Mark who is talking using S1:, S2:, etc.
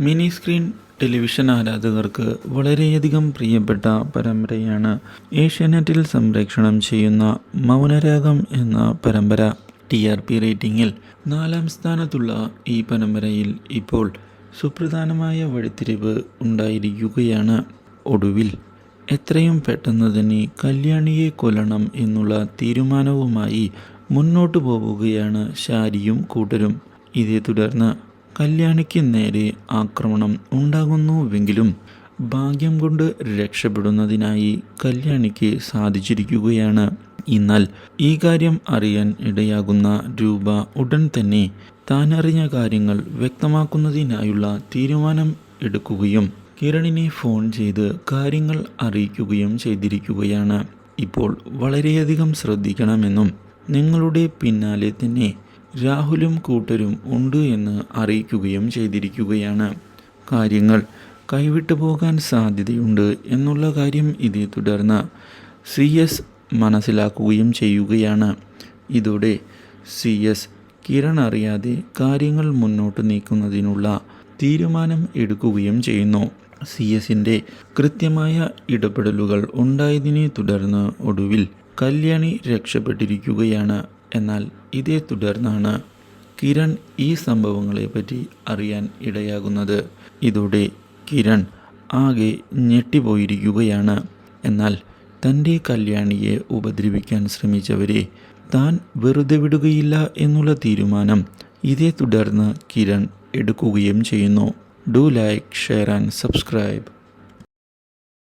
S1: Mini screen television ആരാധകർക്ക് വളരെയധികം പ്രിയപ്പെട്ട പരമ്പരയാണ് ഏഷ്യാനെറ്റിൽ സംപ്രേക്ഷണം ചെയ്യുന്ന മൗനരാഗം എന്ന പരമ്പര. ടി ആർ പി റേറ്റിംഗിൽ നാലാം സ്ഥാനത്തുള്ള ഈ പരമ്പരയിൽ ഇപ്പോൾ സുപ്രധാനമായ വഴിത്തിരിവ് ഉണ്ടായിരിക്കുകയാണ്. ഒടുവിൽ എത്രയും പെട്ടെന്ന് തന്നെ കല്യാണിയെ കൊല്ലണം എന്നുള്ള തീരുമാനവുമായി മുന്നോട്ടു പോവുകയാണ് ശാരിയും കൂട്ടരും. ഇതേ തുടർന്ന് കല്യാണിക്ക് നേരെ ആക്രമണം ഉണ്ടാകുന്നുവെങ്കിലും ഭാഗ്യം കൊണ്ട് രക്ഷപ്പെടുന്നതിനായി കല്യാണിക്ക് സാധിച്ചിരിക്കുകയാണ്. എന്നാൽ ഈ കാര്യം അറിയാൻ ഇടയാകുന്ന രൂപ ഉടൻ തന്നെ താനറിഞ്ഞ കാര്യങ്ങൾ വ്യക്തമാക്കുന്നതിനായുള്ള തീരുമാനം എടുക്കുകയും കിരണിനെ ഫോൺ ചെയ്ത് കാര്യങ്ങൾ അറിയിക്കുകയും ചെയ്തിരിക്കുകയാണ്. ഇപ്പോൾ വളരെയധികം ശ്രദ്ധിക്കണമെന്നും നിങ്ങളുടെ പിന്നാലെ തന്നെ രാഹുലും കൂട്ടരും ഉണ്ട് എന്ന് അറിയിക്കുകയും ചെയ്തിരിക്കുകയാണ്. കാര്യങ്ങൾ കൈവിട്ടു പോകാൻ സാധ്യതയുണ്ട് എന്നുള്ള കാര്യം ഇതേ തുടർന്ന് സി എസ് മനസ്സിലാക്കുകയും ചെയ്യുകയാണ്. ഇതോടെ സി എസ് കിരൺ അറിയാതെ കാര്യങ്ങൾ മുന്നോട്ട് നീക്കുന്നതിനുള്ള തീരുമാനം എടുക്കുകയും ചെയ്യുന്നു. സി എസിന്റെ കൃത്യമായ ഇടപെടലുകൾ ഉണ്ടായതിനെ തുടർന്ന് ഒടുവിൽ കല്യാണി രക്ഷപ്പെട്ടിരിക്കുകയാണ്. എന്നാൽ ഇതേ തുടർന്നാണ് കിരൺ ഈ സംഭവങ്ങളെപ്പറ്റി അറിയാൻ ഇടയാകുന്നത്. ഇതോടെ കിരൺ ആകെ ഞെട്ടിപ്പോയിരിക്കുകയാണ്. എന്നാൽ തന്റെ കല്യാണിയെ ഉപദ്രവിക്കാൻ ശ്രമിച്ചവരെ താൻ വെറുതെ വിടുകയില്ല എന്നുള്ള തീരുമാനം ഇതേ തുടർന്ന് കിരൺ എടുക്കുകയും ചെയ്യുന്നു. Do like share and subscribe.